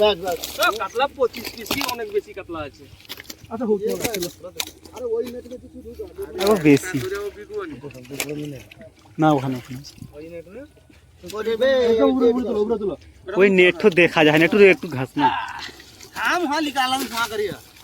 Bag bag কাতলা পঁচিশ KG অনেক বেশি কাতলা আছে আচ্ছা হোক আরে ওই নেটে কিছু ঢুকা আরো বেশি বিগুয়ানি না ওখানে ওখানে ওরে বে উপরে উপরে তুলো উপরে তুলো ওই নেট তো দেখা যায় না একটু একটু ঘাস না हम हां निकाला हम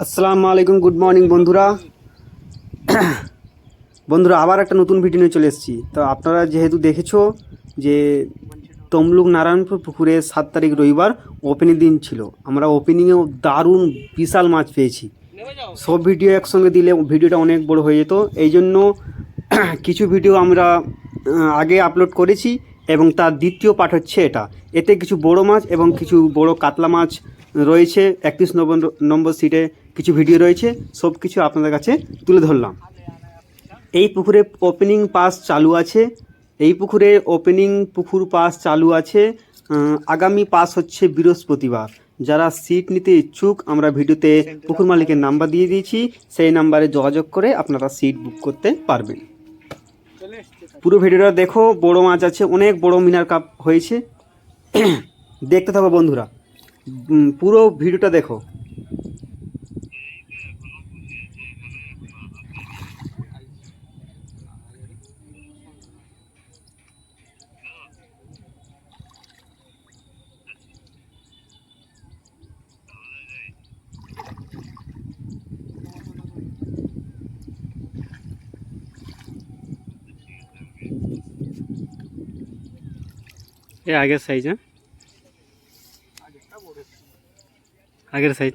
আসসালামাইকুম গুড মর্নিং বন্ধুরা বন্ধুরা আবার একটা নতুন ভিডিও চলে এসেছি তো আপনারা যেহেতু দেখেছ যে তমলুক নারায়ণপুর পুকুরে সাত তারিখ রবিবার ওপেনিং দিন ছিল। আমরা ওপেনিংয়েও দারুণ বিশাল মাছ পেয়েছি। সব ভিডিও একসঙ্গে দিলে ভিডিওটা অনেক বড় হয়ে যেত। এই জন্য কিছু ভিডিও আমরা আগে আপলোড করেছি এবং তার দ্বিতীয় পাঠ হচ্ছে এটা। এতে কিছু বড় মাছ এবং কিছু বড় কাতলা মাছ রয়েছে। একত্রিশ নম্বর নম্বর সিটে কিছু ভিডিও রয়েছে। সব কিছু আপনাদের কাছে তুলে ধরলাম। এই পুকুরে ওপেনিং পাস চালু আছে। এই পুকুরে ওপেনিং পুকুর পাস চালু আছে। আগামী পাস হচ্ছে বৃহস্পতিবার। যারা সিট নিতে ইচ্ছুক, আমরা ভিডিওতে পুকুর মালিকের নাম্বার দিয়ে দিয়েছি। সেই নাম্বারে যোগাযোগ করে আপনারা সিট বুক করতে পারবেন। পুরো ভিডিওটা দেখো, বড় মাছ আছে, অনেক বড় মিনার কাপ হয়েছে। দেখতে থাকো বন্ধুরা। পুরো ভিডিওটা দেখো। এ আগের সাইজ হ্যাঁ? আগের সাইজ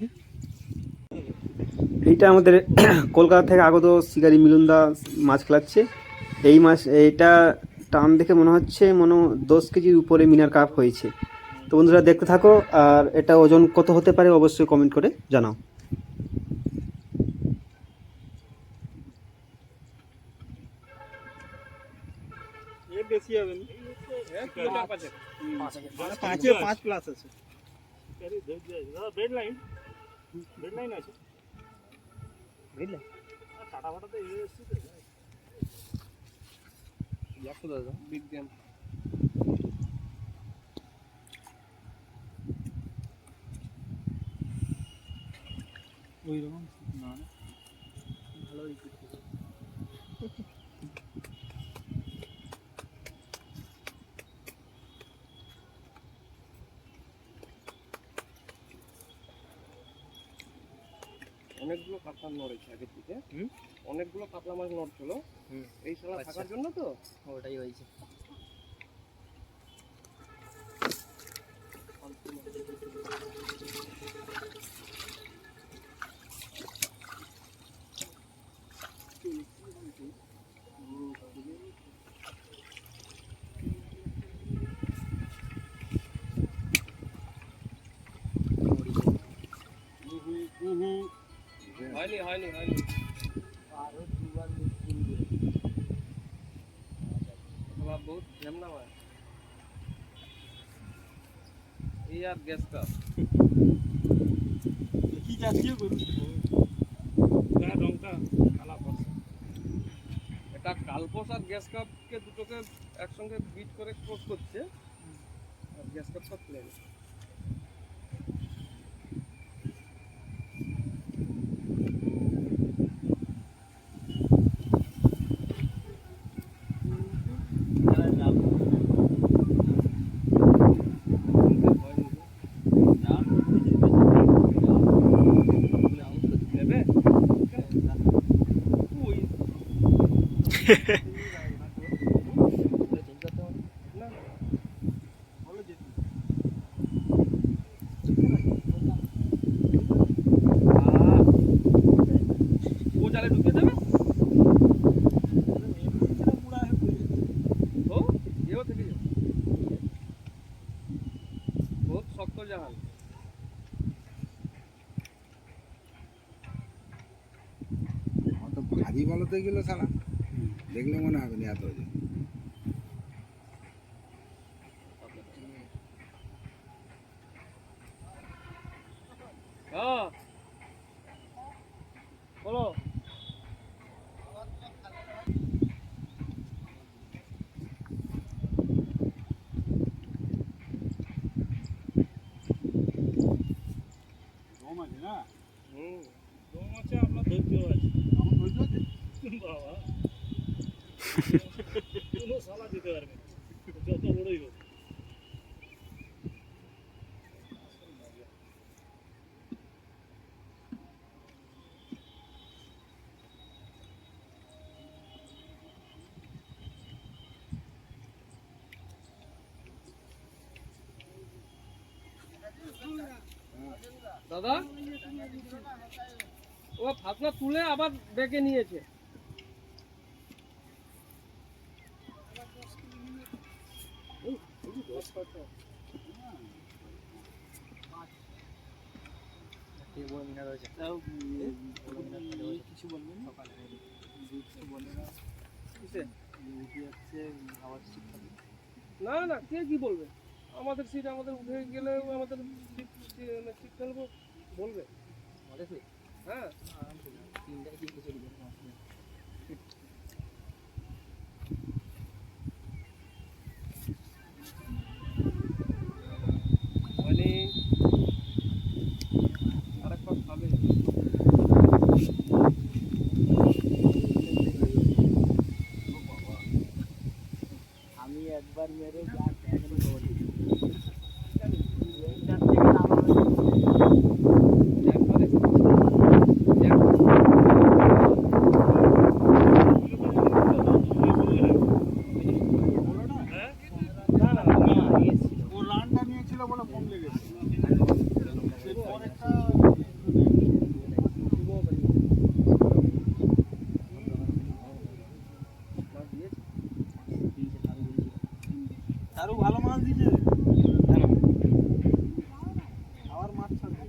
এইটা আমাদের কলকাতা থেকে আগত শিকারি মিলুন্দা মাছ খেলাচ্ছে। এই মাছ, এইটা টান দেখে মনে হচ্ছে মনে দশ কেজির উপরে মিনার কাপ হয়েছে। তো বন্ধুরা দেখতে থাকো, আর এটা ওজন কত হতে পারে অবশ্যই কমেন্ট করে জানাও ये বেশি হবে না পাঁচে পাঁচ প্লাস আছে। বেড লাইন বেড লাইন আছে? বেড লাইন টাটা ফাটা তো এই এসছে তো একশো দাদা বিজ্ঞান ওই রকম না। না ভালো কাতলা নড়েছে আগের দিকে। অনেকগুলো কাতলা মাছ নড়ছিল। এই শালা থাকার জন্য তো? ওটাই হয়েছে। হয়নি হয়নি হয়নি। বহুত ঝামলা হয় এই আর গ্যাস কাপ। কি রংটা কালা পড়ছে এটা কালপোস আর গ্যাস কাপকে দুটোকে একসঙ্গে বিট করে কোট করছে। আর গ্যাস কাপটা প্লেন ভারী বলতে গেলে সারা হুম দম আছে আপনার ধৈর্য আছে। বাবা। কোনো সালা দিতে পারবে না। যত বড়ই হোক দাদা ফাতনা তুলে আবার বেঁকে নিয়েছে। না না, কে কি বলবে? আমাদের সিট আমাদের উঠে গেলে আমাদের সিট সিট ফেলব বলবে। হ্যাঁ মানে আরেকবার খাবে আমি একবার মেরে যা দেখেন বলি একবারে না না ও রানটা নিয়েছিল বলে কম লেগেছে এরপর একটা আরও ভালো মাছ দিছে আবার মাছ ছাড়বে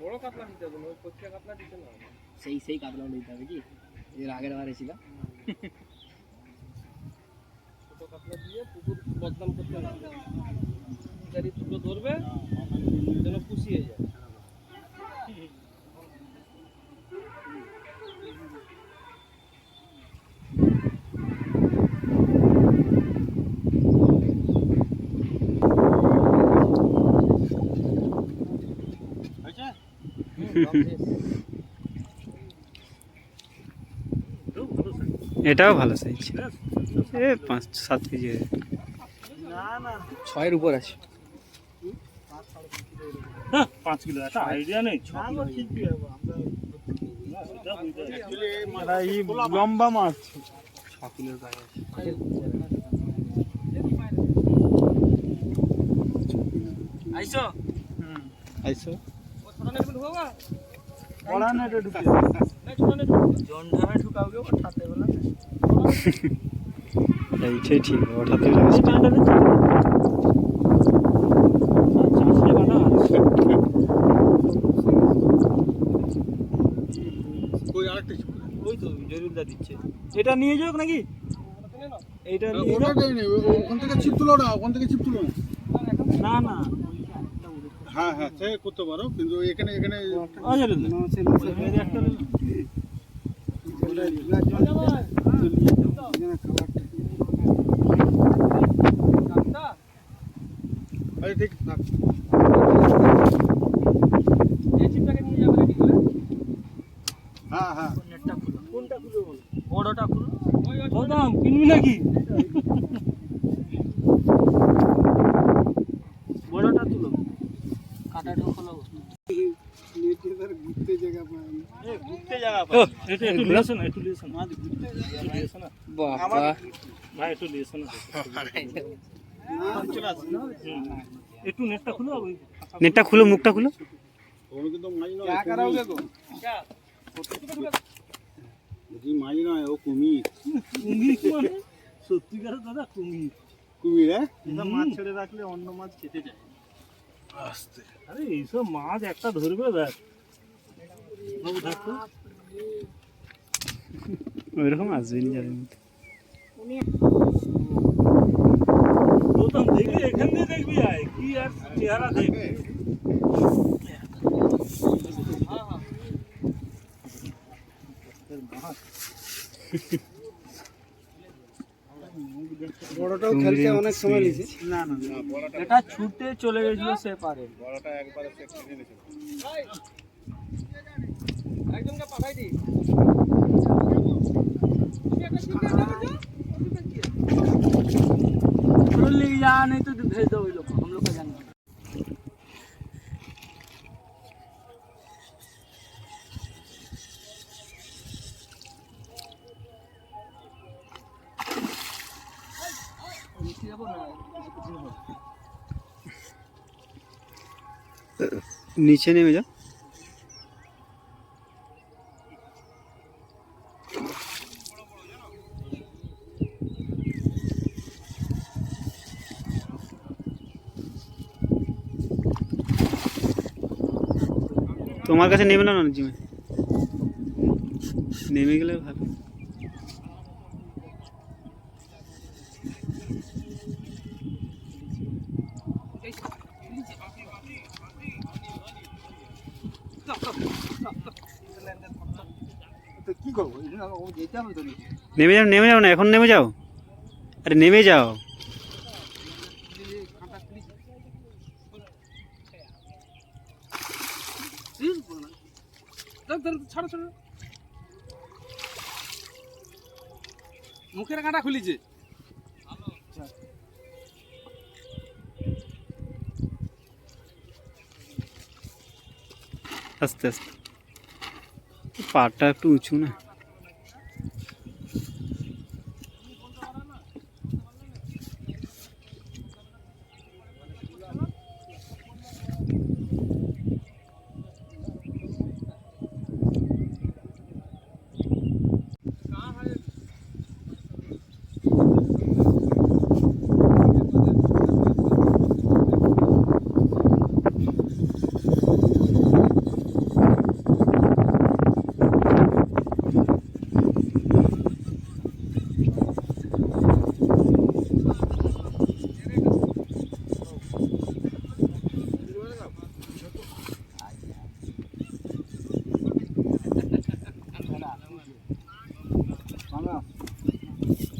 বড় কাতলা দিতে হবে না ওই কচ্চা কাতলা দিতে না সেই সেই কাতলা নিতে হবে কি এর আগের বারে ছিল। ছোট কাতলা দিয়ে পুকুর বদনাম করতে না গাড়ি দুটো ধরবে যেন পুষিয়ে যায় এটাও ভালো সাইজ এ পাঁচ সাত কেজি। হবে। না না ছয়ের উপর আছে। হ্যাঁ, পাঁচ কিলো একটা আইডিয়া নেই। লম্বা মাছ ছ কিলোর গায়ে আছে আইসো। আইসো। বড়া নেটে ঢুকে এইটাই ঠিক ওঠাতে ওই আরেকটা ছিল। ওই তো জরুরদা দিচ্ছে। এটা নিয়ে যাও নাকি? এইটা ওখান থেকে তুলো না ওখান থেকে তুলো। না না। না হ্যাঁ হ্যাঁ সে করতে পারো কিন্তু এখানে এখানে একটা ঠিক থাক এই চিপটাকে নিয়ে যাবে রেডি করে হ্যাঁ হ্যাঁ নেটটা খুলো কোনটা খুলো বলো বড়টা খুলো ওই ওই গৌতম কিনবি নাকি বড়টা তুলো কাটাটা খোলো ঘুরতে জায়গা পায় এ ঘুরতে জায়গা পাই একটু একটু লিয়েছো না একটু লিয়েছো না একটু লিয়েছো না বাবা ভাই একটু লিয়েছো না হুম। একটু নেটটা খুলো ওই নেটটা খুলো মুখটা খুলো। মাছ নয় মাছ নয় ও কুমির কুমির মানে? সত্যিকারের দাদা কুমির কুমির হ্যাঁ? মাছ ছেড়ে রাখলে অন্য মাছ খেতে যায়। আরে এইসব মাছ একটা ধরবে দেখো ওইরকম আসবেনি যাদের মধ্যে গৌতম দেখবি এখান দিয়ে দেখবি আয়। কি আর চেহারা দেখবি বড়টাও খেলতে অনেক সময় নিয়েছে না না এটা ছুটে চলে গেছিল সে পারে। বড়টা একবারে সে খেলে নিয়েছে একজনকে পাঠাই দি तुरंत लेके जा नहीं तो भेज दो वही लोग को, हम लोग का जाना নিচে নেমে যাও তোমার কাছে নেমে না না জিমে নেমে গেলে ভালো। নেমে যাও নেমে যাও না এখন নেমে যাও। আরে নেমে যাও ছাড়ো ছাড়ো মুখের কাঁটা খুলিছে আস্তে আস্তে পাটা একটু উঁচু না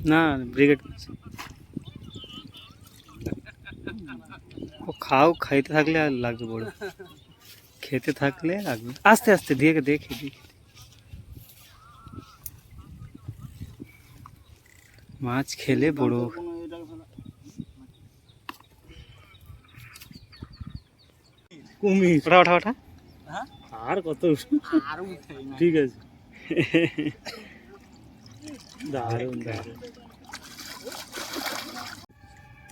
না ব্রিগেড ও খাও খাইতে থাকলে আর লাগবে বড় খেতে থাকলে লাগবে আস্তে আস্তে দেখে দেখে দেখে মাছ খেলে বড় কুমির ওঠা ওঠা ওঠা আর কত আর उठाई ना ঠিক আছে দারুণ দারুণ।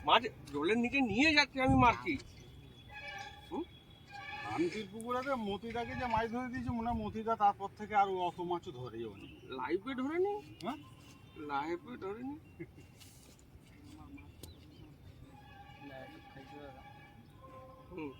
মাছ জলের নিচে নিয়ে যাচ্ছে আমি মারছি। শান্তির পুকুরে মতিদাকে যে মাছ ধরে দিয়েছে মনে হয় মতিদা তারপর থেকে আর অত মাছও ধরে যায়নি লাইফে ধরে নি হ্যাঁ? লাইফে ধরে নি হুম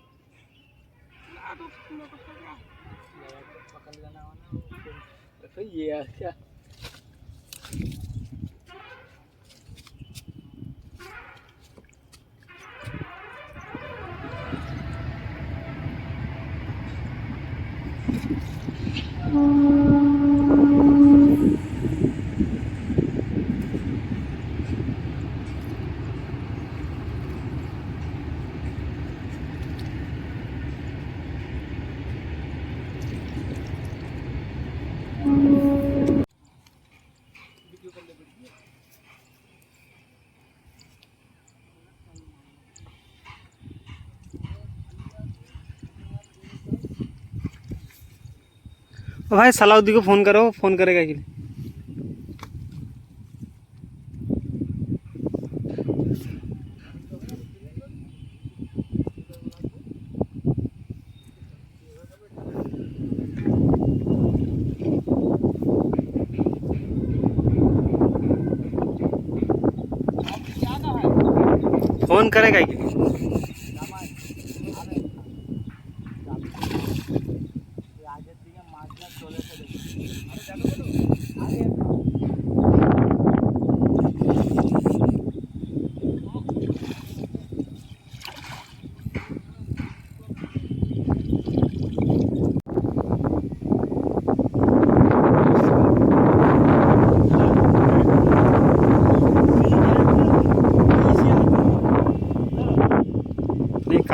भाई सलाउद्दी को फ़ोन करो फ़ोन करेगा कि नहीं? फ़ोन करेगा कि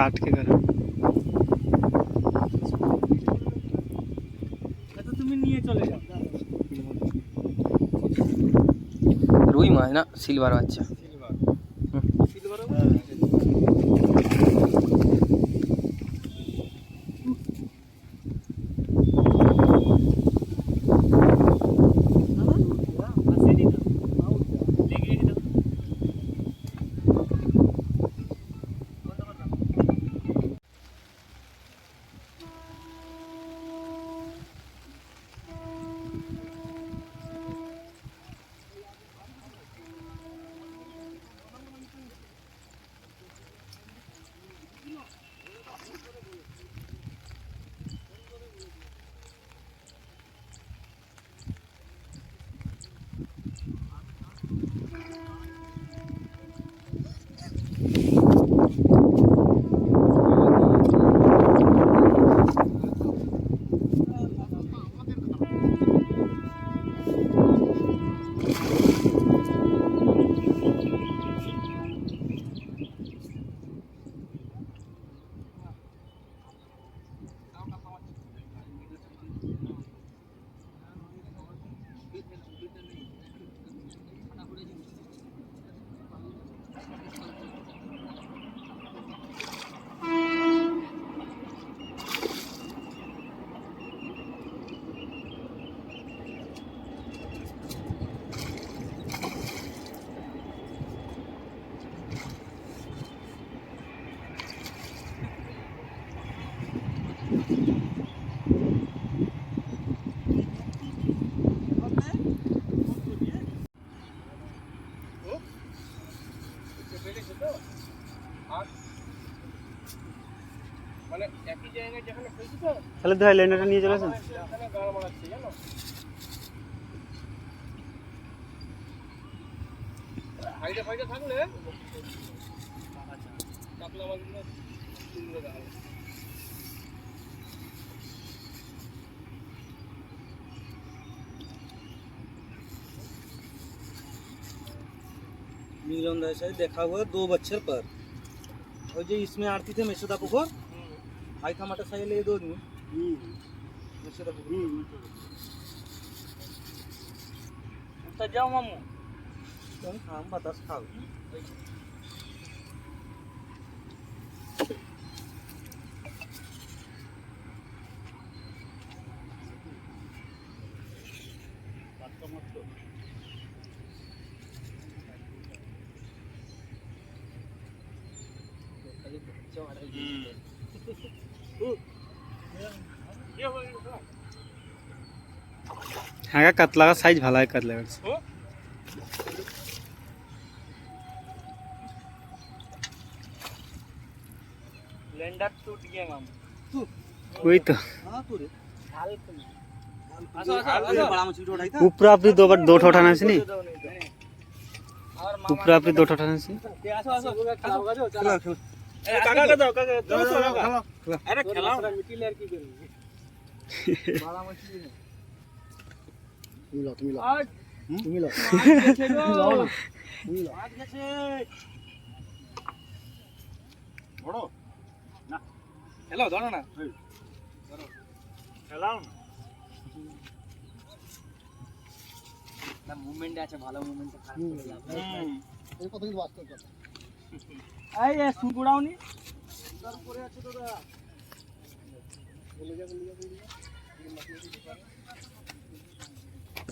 काट के करो এটা তুমি নিয়ে চলে যাও রুই মাছ না সিলভার বাচ্চা তাহলে ভাই লেনাটা নিয়ে চলে আসুন সেখানে গাড় মারাচ্ছে জানো ফাইদা ফাইদা থাকলে কাতলা মাছগুলো তুলবে গাড় मिलन दास से देखा हुआ दो बच्चर पर और जो इसमें आरती थे मेसोदा पुकुर હાઈકા માટે સહી લઈ દો હું. તો જાઉં મામું. તમે ખામ બતાસ ખાવ हाल আসো আসো আসো बड़ा मछली उठाई था ऊपर आपने दो बार दो ठो उठाना से नहीं और ऊपर आपने दो ठो उठाना से আসো আসো আসো चलो चलो কাকা কে দাও কাকা দাও তো কাকা अरे खेलाओ মিটি লেয়ার কি তুমি লাও তুমি লাও। তুমি লাও। তুমি লাও ধরো না। খেলো ধরো না। খেলাও না। মুভমেন্ট আছে ভালো মুভমেন্ট আছে কথা কিন্তু বাস্তব কথা। এই সুগুড়াওনি তারপরে আছে দাদা। বলে যা বলে যা বলে যা।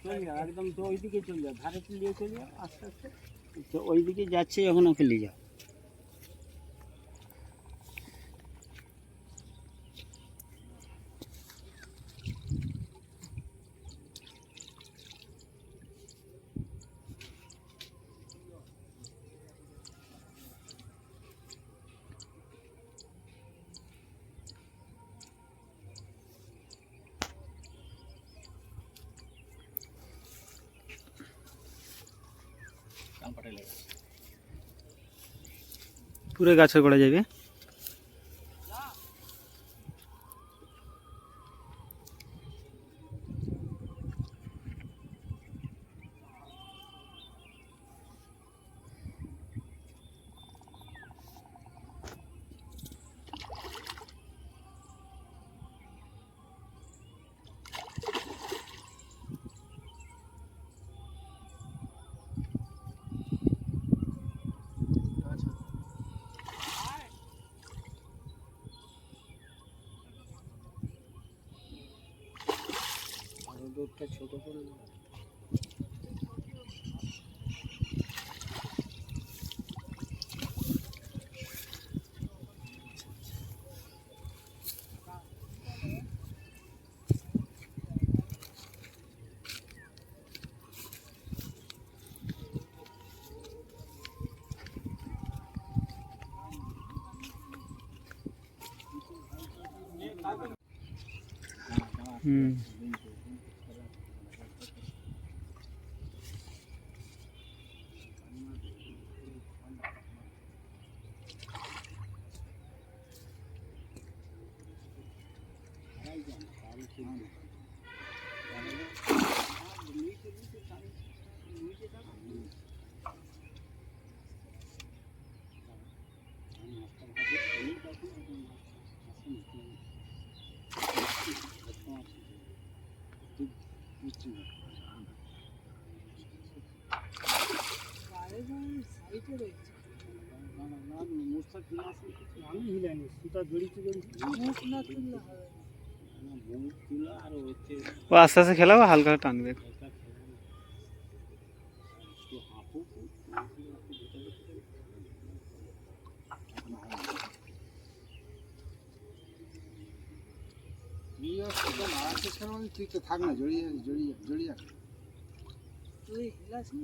খোল যাও, একদম তো ওইদিকে চলে যাও, ধারে নিয়ে চলে যাও, আস্তে আস্তে। তো ওইদিকে যাচ্ছে যখন ওকে নিয়ে যাও। পুরো গাছের গোড়া যাবে? হুম আমি হিলাইনি সুতা জড়িতে জড়িতে ও আস্তে আস্তে খেলাবো হালকা টানবে তুই তো থাক না জড়িয়ে জড়িয়ে জড়িয়ে রাখ। তুই হিলাসনি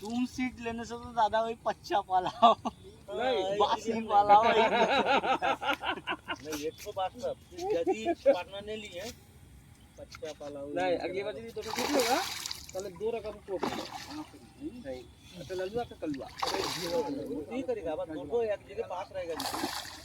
तुम सीट लेने से तो दादा भाई पच्चा पालाओ बासी पालाओ नहीं एक तो बात सब। यदि पार्टनर ने लिए पच्चा पालाओ नहीं अगली बार यदि तो सीट होगा कल दो रकम को नहीं अच्छा ललुआ का कलुआ। नहीं करेगा बस दो एक जगह पास रहेगा।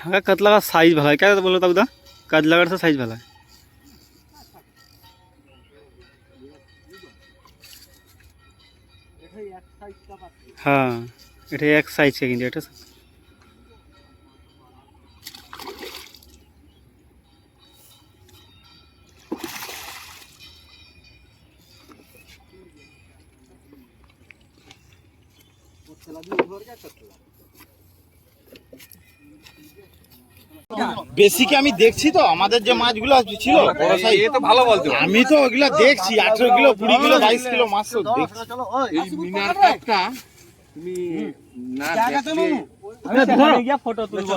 तो হ্যাঁ কাতলার সাইজ ভালো হয়। কে বলো তাবদা কাতলার সাইজ ভালো হয়। হ্যাঁ এটা এক সাইজ কিন্তু, এটা বেসিকে আমি দেখছি তো আমাদের যে মাছগুলো ছিল বড় সাইজ এ তো ভালো বলতো আমি তো ওগুলো দেখছি আঠেরো কিলো কুড়ি কিলো বাইশ কিলো মাছ তো দেখছি। এই মিনার একটা তুমি না দেখলে ফটো তুলবো।